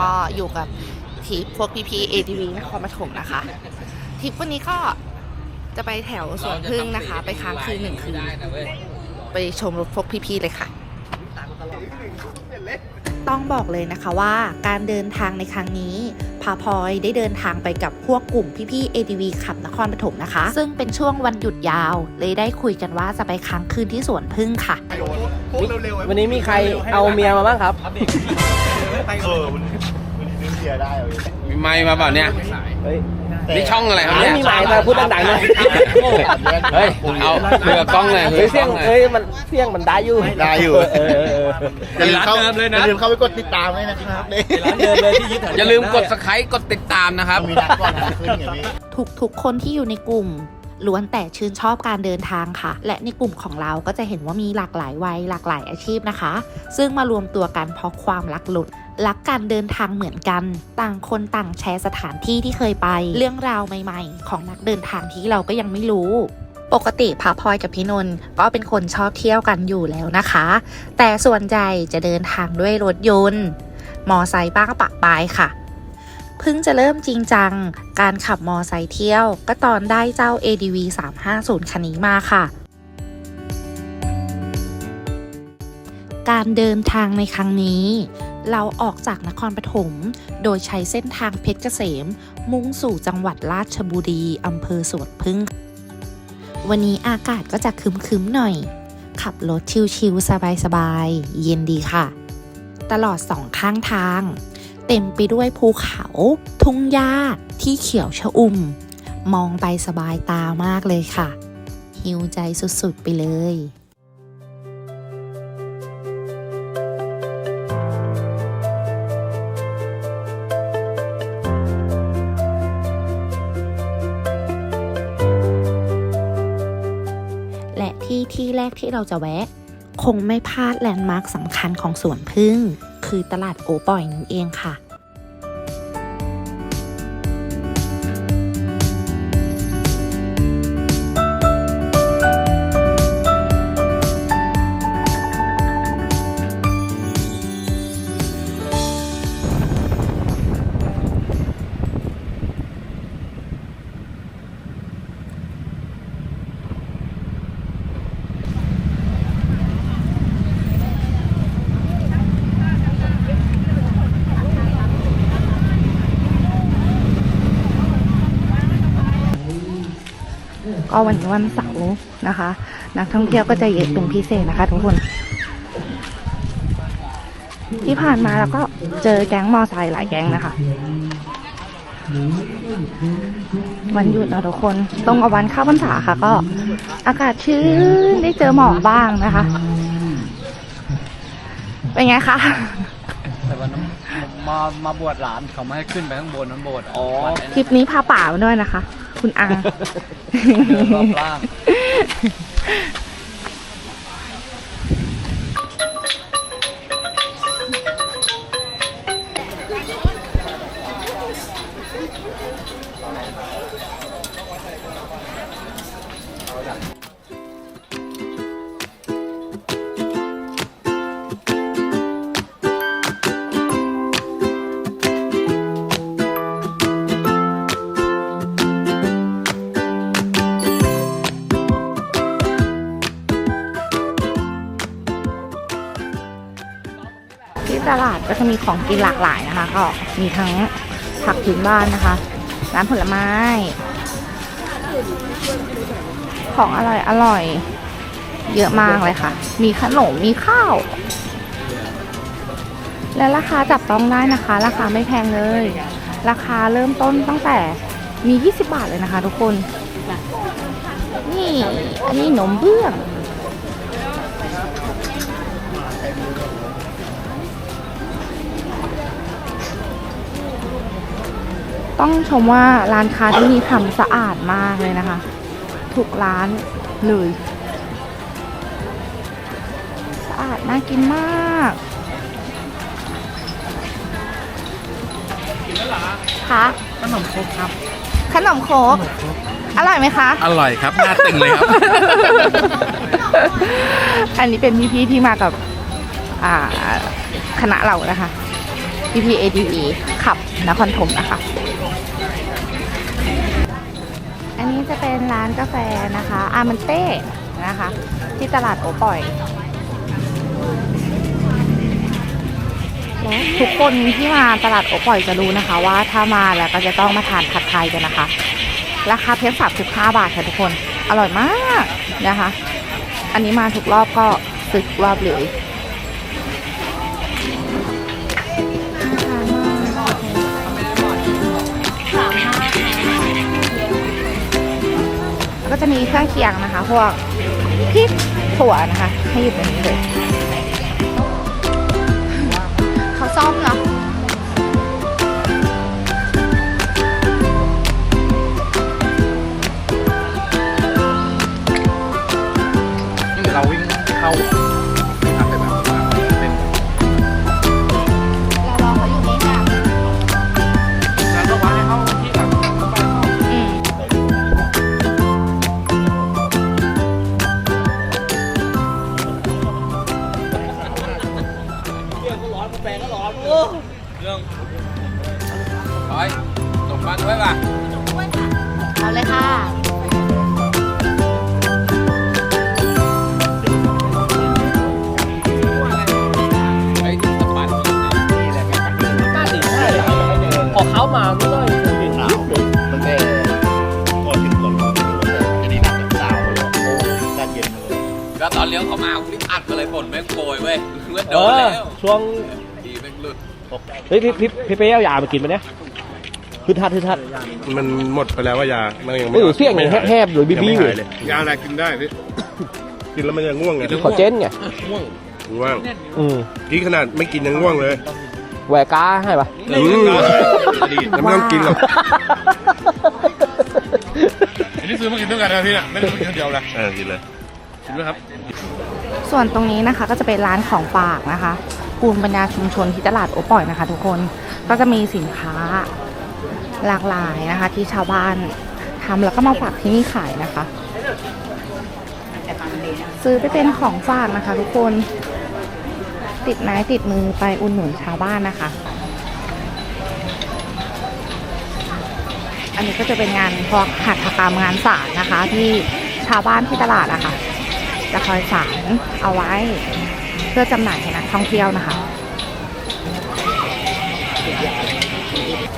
ก็อยู่กับทริปพวกพี่พี ATV นครปฐมนะคะทริปวันนี้ก็จะไปแถวสวนพึ่งนะคะ ไปค้างคืนหนึ่งคืนไปชมรถพวกพี่ๆเลยค่ะ ต้องบอกเลยนะคะว่าการเดินทางในครั้งนี้พาพลอยได้เดินทางไปกับพวกกลุ่มพี่ๆ ATV ขับนครปฐมนะคะ ซึ่งเป็นช่วงวันหยุดยาว เลยได้คุยกันว่าจะไปค้างคืนที่สวนพึ่งค่ะ วันนี้มีใครเอาเมียมาบ้างครับ เออ มันมันนึกเสียได้เลยมีไมค์มาเปล่าเนี่ย เฮ้ยนี่ช่องอะไรครับไม่เนี่ยมีหมายมาพูดดังๆหน่อย เฮ้ย เอาเผื่อกล้องเลยเฮ้ยเสียงเฮ้ยมันเสียงมันได้อยู่ได้อยู่เออเออเออ อย่าลืมเข้าอย่าลืมเข้าไปกดติดตามด้วยนะครับนี่ร้านเดิมเลยที่ยึดแถว อย่าลืมกดสไครต์กดติดตามนะครับ มีนัดก่อนนะขึ้นอย่างนี้ทุกๆ คนที่อยู่ในกลุ่มล้วนแต่ชื่นชอบการเดินทางค่ะ และในกลุ่มของเราก็จะเห็นว่ามีหลากหลายวัยหลากหลายอาชีพนะคะ ซึ่งมารวมตัวกันเพราะความรักหลุด รักการเดินทางเหมือนกัน ต่างคนต่างแชร์สถานที่ที่เคยไป เรื่องราวใหม่ ๆ ของนักเดินทางที่เราก็ยังไม่รู้ปกติพาพลอยกับพี่นนท์ก็เป็นคนชอบเที่ยวกันอยู่แล้วนะคะ แต่ส่วนใหญ่จะเดินทางด้วยรถยนต์ มอไซค์บ้างปะปายค่ะ เพิ่งจะเริ่มจริงจัง การขับมอไซค์เที่ยว ก็ตอนได้เจ้า ADV 350 คันนี้มาค่ะ การเดินทางในครั้งนี้ เราออกจากนครปฐม โดยใช้เส้นทางเพชรเกษม มุ่งสู่จังหวัดราชบุรีอำเภอสวนพึ่ง วันนี้อากาศก็จะคึมๆหน่อย ขับรถชิวๆสบายๆ เย็นดีค่ะ ตลอดสองข้างทาง เต็มไปด้วยภูเขา ทุ่งหญ้าที่เขียวชอุ่ม มองไปสบายตามากเลยค่ะ หิวใจสุดๆไปเลย ที่ที่แรกที่เราจะแวะ คงไม่พลาดแลนด์มาร์คสำคัญของสวนพึ่ง คือตลาดโอปอยนั่นเองค่ะ ก็วันนี้วันเสาร์นะคะ นักท่องเที่ยวก็จะเยอะเป็นพิเศษนะคะ ทุกคน ที่ผ่านมาแล้วก็เจอแก๊งมอไซค์หลายแก๊งนะคะ วันหยุดนะทุกคนตรงกับวันเข้าพรรษาค่ะ ก็ อากาศชื้นได้เจอหมอกบ้างนะคะ เป็นไงคะแต่วันนั้นมามาบวชหลานเขาไม่ให้ขึ้นไปข้างบนนั้นโบสถ์อ๋อทริปนี้พาป่ามาด้วยนะคะ คุณอาเดินรอบล่างที่ มีของกินหลากหลายนะคะ ก็มีทั้งผักพื้นบ้านนะคะ ร้านผลไม้ ของอร่อยอร่อย เยอะมากเลยค่ะ มีขนม มีข้าว และราคาจับต้องได้นะคะ ราคาไม่แพงเลย ราคาเริ่มต้นตั้งแต่มี 20 บาทเลยนะคะ ทุกคน นี่ อันนี้หนมเบื้อง ต้องชมว่าร้านค้าที่นี่ทำสะอาดมากเลยนะคะ ทุกร้านเลย สะอาดน่ากินมากคะขนมโคกครับขนมโคกอร่อยไหมคะ อร่อยครับหน้าตึงเลยครับ อันนี้เป็นพี่ๆที่มากับอ่าคณะเรานะคะพี่พี ADV ขับนครถมนะคะ อันนี้ จะเป็นร้านกาแฟนะคะอามันเต้นะคะ ที่ตลาดโอปอยทุกคนที่มาตลาดโอปอยจะรู้นะคะ ว่าถ้ามาแล้วก็จะต้องมาทานผัดไทยกันนะคะ ราคาเพียง35บาทค่ะทุกคน อร่อยมากนะคะ อันนี้มาทุกรอบก็สึกรอบเลย ก็จะมีเครื่องเคียงนะคะ พวกพริกถั่วนะคะ ให้อยู่ตรงนี้เลยเขาซ่อมเนาะเราวิ่งเข้า พอเขามาไม่ต้องถึงหนาวตั้งแต่ก่อนถึงก่อนจะดีหนักแบบสาวเลยโอ้ด้านเย็นเลยแล้วตอนเลี้ยวเข้ามารีบอัดมาเลยฝนแม่งโปรยเว้ยเมื่อโดนแล้วช่วงดีแม่งหลุดเฮ้ยพี่พี่พี่เป้เอายามากินไหมเนี่ยฮึดทัดฮึดทัดมันหมดไปแล้วว่ายามันยังเออเสี่ยงอย่างแหบๆหรือบี้ๆอยู่ยาอะไรกินได้พี่กินแล้วมันจะง่วงไงขอเจนไงง่วงง่วงอืมกินขนาดไม่กินยังง่วงเลย แหวกก้าให้ปะอืมแล้วไม่ต้องกินหรอกอันนี้ซื้อมากินด้วยกันนะพี่เนี่ยไม่ได้กินคนเดียวนะเออกินเลยกินด้วยครับ ส่วนตรงนี้นะคะก็จะเป็นร้านของฝากนะคะปูนปัญญาชุมชนที่ตลาดโอปอยนะคะ ทุกคนก็จะมีสินค้าหลากหลายนะคะ ที่ชาวบ้านทำแล้วก็มาฝากที่นี่ขายนะคะ ซื้อไปเป็นของฝากนะคะ ทุกคน ติดไม้ติดมือไปอุ่นหนุนชาวบ้านนะคะ อันนี้ก็จะเป็นงานพวกหัตถกรรมงานสารนะคะ ที่ชาวบ้านที่ตลาดอะคะจะคอยสารเอาไว้เพื่อจำหน่ายให้นักท่องเที่ยวนะคะ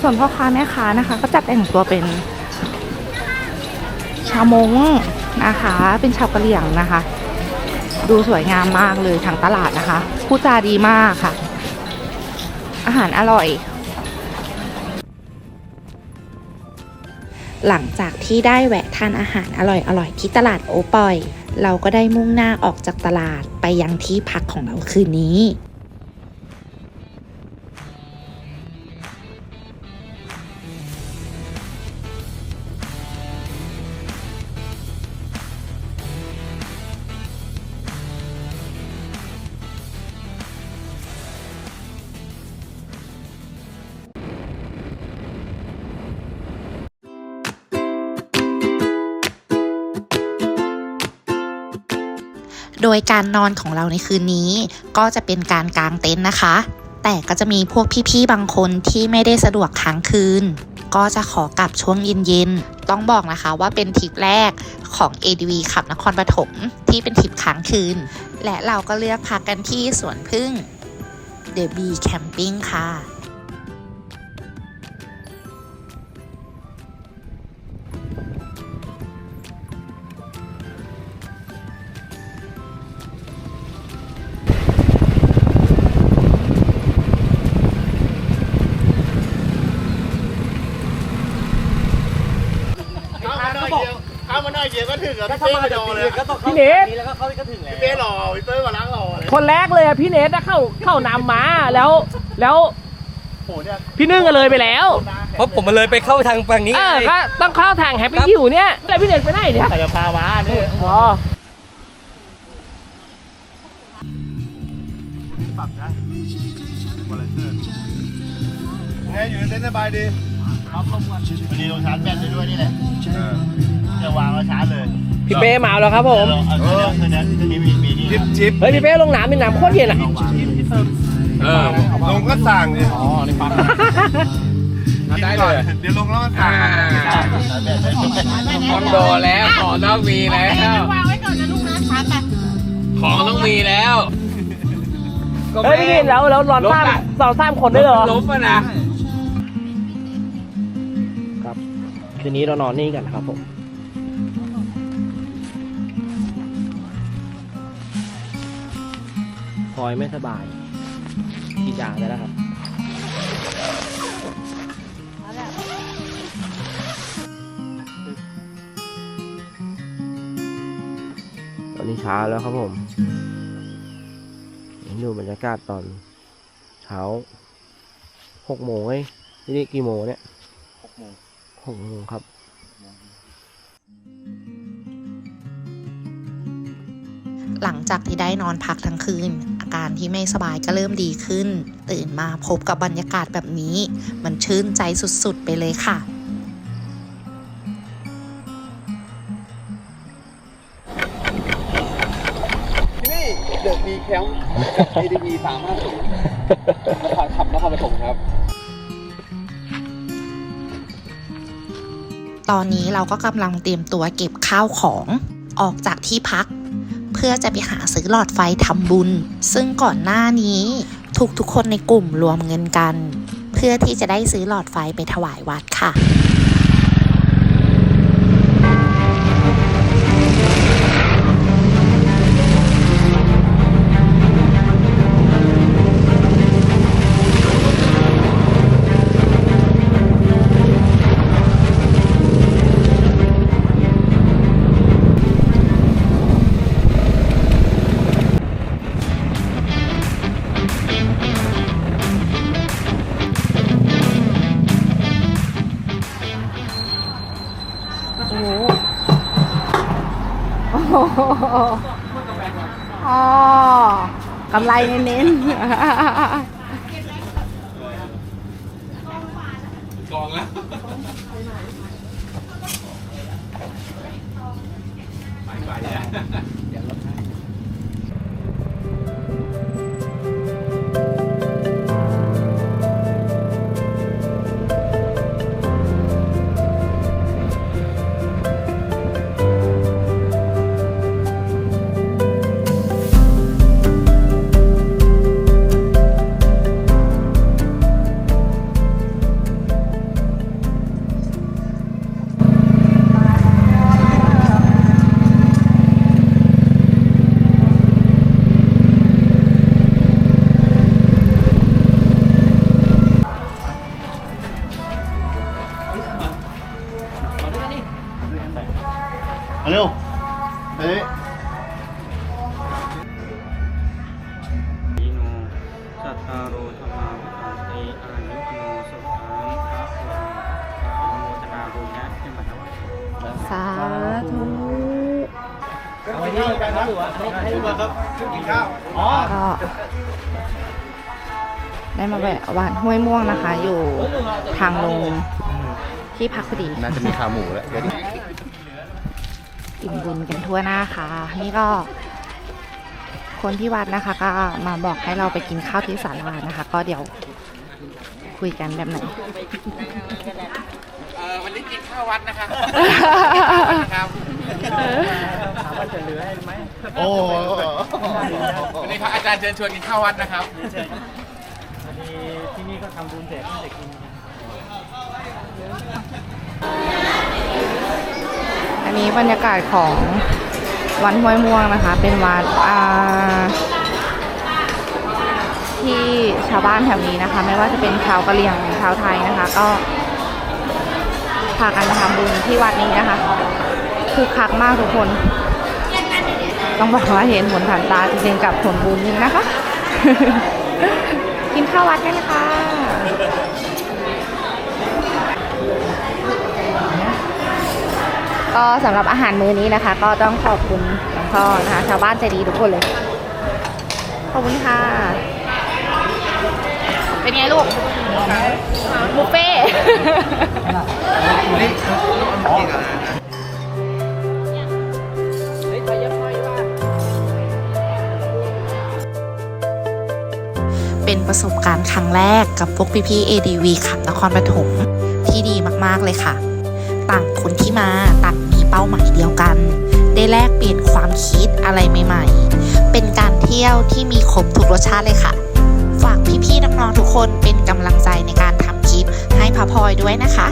ส่วนพ่อค้าแม่ค้านะคะ ก็จัดแต่งตัวเป็นชาวมงนะคะ เป็นชาวกะเหรี่ยงนะคะ ดูสวยงามมากเลยทางตลาดนะคะพูดจาดีมากค่ะ อาหารอร่อย หลังจากที่ได้แวะทานอาหารอร่อยๆที่ตลาดโอปอย เราก็ได้มุ่งหน้าออกจากตลาดไปยังที่พักของเราคืนนี้ โดยการนอนของเราในคืนนี้ ก็จะเป็นการกางเต็นท์นะคะ แต่ก็จะมีพวกพี่ๆบางคนที่ไม่ได้สะดวกค้างคืน ก็จะขอกลับช่วงเย็นๆ ต้องบอกนะคะว่าเป็นทริปแรกของ ADV ขับนครปฐมที่เป็นทริปค้างคืน และเราก็เลือกพักกันที่สวนพึ่ง The Bee Camping ค่ะ ยวก็ถึงอะพี่เป้รอเลยพี่เนทพี่เป้รอพี่เป้มาล้างรอเลยคนแรกเลยอะพี่เนทนะเข้าเข้านำมาแล้ว แล้วโหเนี่ยพี่นึ่งก็เลยไปแล้วเพราะผมมาเลยไปเข้าทางฝั่งนี้เอไง อก็ต้องเข้าทางแฮปปี้อยู่เนี่ยแต่พี่เนทไปไหนเนี่ยแต่จะพามาเนี่ย อ๋อไงอยู่ในเต็นท์สบายดีครับผมวันนี้ลงชาร์จแบตได้ด้วยนี่แหละจะวางแล้วชาร์จเลย พี่เป้มาแล้วครับผมจิบจิบเฮ้ยพี่เป้ลงน้ำเป็นน้ำโคตรเย็นอะเออลงก็สั่งเนี่ยอ๋อนี่ฟังได้เลยเดี๋ยวลงแล้วก็สั่งคอนโดแล้วของต้องมีแล้ววางไว้ก่อนนะลูกนะช้าไปของต้องมีแล้วเฮ้ยพี่กินแล้วแล้วนอนสามสองสามคนได้เหรอล้มนะครับคืนนี้เรานอนนี่กันนะครับผม พลอยไม่สบายกินยาได้แล้วครับตอนนี้เช้าแล้วครับผมดูบรรยากาศตอนเช้าหกโมงเอ้ยนี่กี่โมงเนี่ยหกโมงหกโมงครับหลังจากที่ได้นอนพักทั้งคืน การที่ไม่สบายก็เริ่มดีขึ้น ตื่นมาพบกับบรรยากาศแบบนี้ มันชื่นใจสุดๆ ไปเลยค่ะที่นี่เดอะมีแคมป์ ADB สามห้าศูนย์นครขับนครปฐมครับตอนนี้เราก็กำลังเตรียมตัวเก็บข้าวของออกจากที่พักเพื่อจะไปหาซื้อหลอดไฟทำบุญ ซึ่งก่อนหน้านี้ทุกๆคนในกลุ่มรวมเงินกัน เพื่อที่จะได้ซื้อหลอดไฟไปถวายวัดค่ะ กำไรเน้นๆ เอาไว้นี่กันครับให้มาครับกินข้าวอ๋อก็ได้มาแวะวานห้วยม่วงนะคะ อยู่ทางลงที่พักพอดีน่าจะมีขาหมูแล้วเดี๋ยวอิ่มบุญกันทั่วหน้าค่ะ นี่ก็ คนที่วัดนะคะ ก็มาบอกให้เราไปกินข้าวที่ศาลานะคะ ก็เดี๋ยวคุยกันแบบไหนเออวันนี้กินข้าววัดนะคะ นะครับโอ้โหวันนี้พระอาจารย์เชิญชวนกินข้าววัดนะครับที่นี่ก็ทำบุญแจกให้เด็กกินอันนี้บรรยากาศของวัดห้วยม่วงนะคะ เป็นวัดอ่าที่ชาวบ้านแถวนี้นะคะ ไม่ว่าจะเป็นชาวกะเหรี่ยงหรือชาวไทยนะคะ ก็พากันมาทำบุญที่วัดนี้นะคะคือคักมากทุกคน ต้องบอกว่าเห็นผลผ่านตาจริงๆกับผลบุญนี่นะคะ กินข้าววัดกันนะคะก็สำหรับอาหารมื้อนี้นะคะ ก็ต้องขอบคุณหลวงพ่อนะคะชาวบ้านใจดีทุกคนเลย ขอบคุณค่ะ เป็นไงลูกบุฟเฟ่ ต์เป็นประสแรกกับพวกพี่ๆ ADV ขับนครปฐมที่ดีมากๆเลยค่ะ ต่างคนที่มาต่างมีเป้าหมายเดียวกัน ได้แลกเปลี่ยนความคิดอะไรใหม่ ๆ เป็นการเที่ยวที่มีครบทุกรสชาติเลยค่ะ ฝากพี่ๆน้องๆทุกคนเป็นกำลังใจในการทำคลิปให้พะพลอยด้วยนะคะ